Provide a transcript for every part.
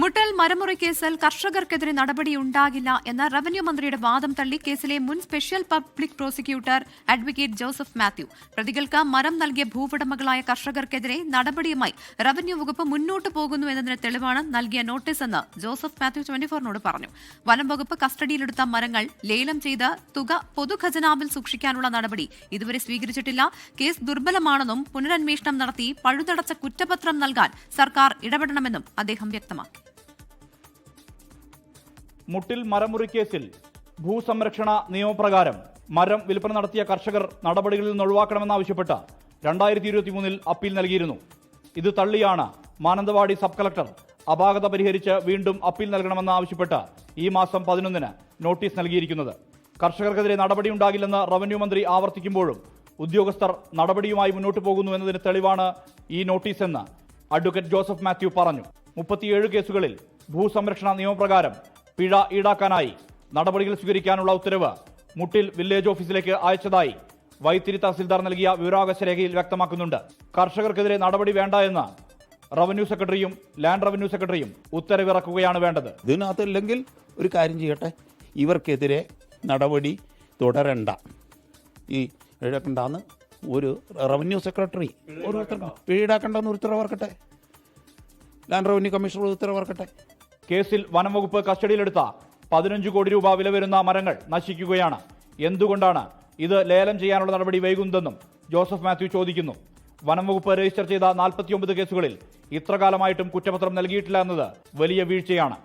മുട്ടൽ മരമുറി കേസിൽ കർഷകർക്കെതിരെ നടപടിയുണ്ടാകില്ല എന്ന റവന്യൂ മന്ത്രിയുടെ വാദം തള്ളി കേസിലെ മുൻ special public prosecutor advocate Joseph Mathew. പ്രതികൾക്ക് മരം നൽകിയ ഭൂവുടമകളായ കർഷകർക്കെതിരെ നടപടിയുമായി റവന്യൂ വകുപ്പ് മുന്നോട്ട് പോകുന്നു എന്നതിന് തെളിവാണ് നൽകിയ നോട്ടീസെന്ന് ജോസഫ് മാത്യു ട്വന്റി ഫോറിനോട് പറഞ്ഞു. വനം വകുപ്പ് കസ്റ്റഡിയിലെടുത്ത മരങ്ങൾ ലേലം ചെയ്ത് തുക പൊതുഖജനാവിൽ സൂക്ഷിക്കാനുള്ള നടപടി ഇതുവരെ സ്വീകരിച്ചിട്ടില്ല. കേസ് ദുർബലമാണെന്നും പുനരന്വേഷണം നടത്തി പഴുതടച്ച കുറ്റപത്രം നൽകാൻ സർക്കാർ ഇടപെടണമെന്നും അദ്ദേഹം വ്യക്തമാക്കി. മുട്ടിൽ മരമുറി കേസിൽ ഭൂസംരക്ഷണ നിയമപ്രകാരം മരം വിൽപ്പന നടത്തിയ കർഷകർ നടപടികളിൽ നിന്ന് ഒഴിവാക്കണമെന്നാവശ്യപ്പെട്ട് രണ്ടായിരത്തി ഇരുപത്തിമൂന്നിൽ അപ്പീൽ നൽകിയിരുന്നു. ഇത് തള്ളിയാണ് മാനന്തവാടി സബ് കളക്ടർ അപാകത പരിഹരിച്ച് വീണ്ടും അപ്പീൽ നൽകണമെന്ന് ആവശ്യപ്പെട്ട് ഈ മാസം പതിനൊന്നിന് നോട്ടീസ് നൽകിയിരിക്കുന്നത്. കർഷകർക്കെതിരെ നടപടിയുണ്ടാകില്ലെന്ന് റവന്യൂ മന്ത്രി ആവർത്തിക്കുമ്പോഴും ഉദ്യോഗസ്ഥർ നടപടിയുമായി മുന്നോട്ട് പോകുന്നു എന്നതിന് തെളിവാണ് ഈ നോട്ടീസ് എന്ന് അഡ്വക്കേറ്റ് ജോസഫ് മാത്യു പറഞ്ഞു. മുപ്പത്തിയേഴ് കേസുകളിൽ ഭൂസംരക്ഷണ നിയമപ്രകാരം പിഴ ഈടാക്കാനായി നടപടികൾ സ്വീകരിക്കാനുള്ള ഉത്തരവ് മുട്ടിൽ വില്ലേജ് ഓഫീസിലേക്ക് അയച്ചതായി വൈത്തിരി തഹസിൽദാർ നൽകിയ വിവരാവകാശ രേഖയിൽ വ്യക്തമാക്കുന്നുണ്ട്. കർഷകർക്കെതിരെ നടപടി വേണ്ട എന്ന് റവന്യൂ സെക്രട്ടറിയും ലാൻഡ് റവന്യൂ സെക്രട്ടറിയും ഉത്തരവിറക്കുകയാണ് വേണ്ടത്. ഇതിനകത്തില്ലെങ്കിൽ ഒരു കാര്യം ചെയ്യട്ടെ. ഇവർക്കെതിരെ നടപടി തുടരണ്ട. ഈ ഈടാക്കണ്ടെന്ന് ഒരു റവന്യൂ സെക്രട്ടറി ഓരോരുത്തർക്കും ഈടാക്കണ്ടെന്ന് ഒരു ഉത്തരവിറക്കട്ടെ ലാൻഡ് റവന്യൂ കമ്മീഷണർ ഉത്തരവ് കേസിൽ വനംവകുപ്പ് കസ്റ്റഡിയിലെടുത്ത പതിനഞ്ച് കോടി രൂപ വില വരുന്ന മരങ്ങൾ നശിക്കുകയാണ്. എന്തുകൊണ്ടാണ് ഇത് ലേലം ചെയ്യാനുള്ള നടപടി വൈകുന്നതെന്നും ജോസഫ് മാത്യു ചോദിക്കുന്നു. വനംവകുപ്പ് രജിസ്റ്റർ ചെയ്ത നാൽപ്പത്തിയൊമ്പത് കേസുകളിൽ ഇത്രകാലമായിട്ടും കുറ്റപത്രം നൽകിയിട്ടില്ല എന്നത് വലിയ വീഴ്ചയാണ്.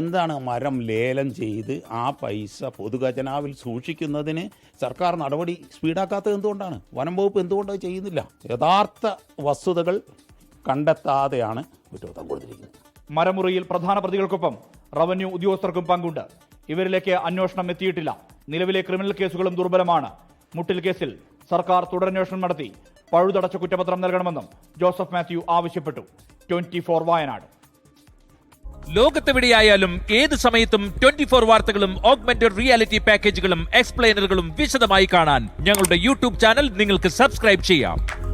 എന്താണ് മരം ലേലം ചെയ്ത് ആ പൈസ പൊതുഖജനാവിൽ സൂക്ഷിക്കുന്നതിന് സർക്കാർ നടപടി സ്പീഡാക്കാത്തത് എന്തുകൊണ്ടാണ്? വനം വകുപ്പ് എന്തുകൊണ്ടാണ് ചെയ്യുന്നില്ല? യഥാർത്ഥ വസ്തുതകൾ കണ്ടെത്താതെയാണ് കുറ്റപത്രം കൊടുത്തിരിക്കുന്നത്. മരമുറിയിൽ പ്രധാന പ്രതികൾക്കൊപ്പം റവന്യൂ ഉദ്യോഗസ്ഥർക്കും പങ്കുണ്ട്. ഇവരിലേക്ക് അന്വേഷണം എത്തിയിട്ടില്ല. നിലവിലെ ക്രിമിനൽ കേസുകളും ദുർബലമാണ്. മുട്ടിൽ കേസിൽ സർക്കാർ തുടരന്വേഷണം നടത്തി. പഴുതടച്ച കുറ്റപത്രം നൽകണമെന്നും ജോസഫ് മാത്യു ആവശ്യപ്പെട്ടു. Twenty four Wayanad. ലോകത്തെവിടെയായാലും ഏത് സമയത്തും ട്വന്റി ഫോർ വാർത്തകളും ഓഗ്മെന്റഡ് റിയാലിറ്റി പാക്കേജുകളും എക്സ്പ്ലെയിനറുകളും വിശദമായി കാണാൻ ഞങ്ങളുടെ യൂട്യൂബ് ചാനൽ നിങ്ങൾക്ക് സബ്സ്ക്രൈബ് ചെയ്യാം.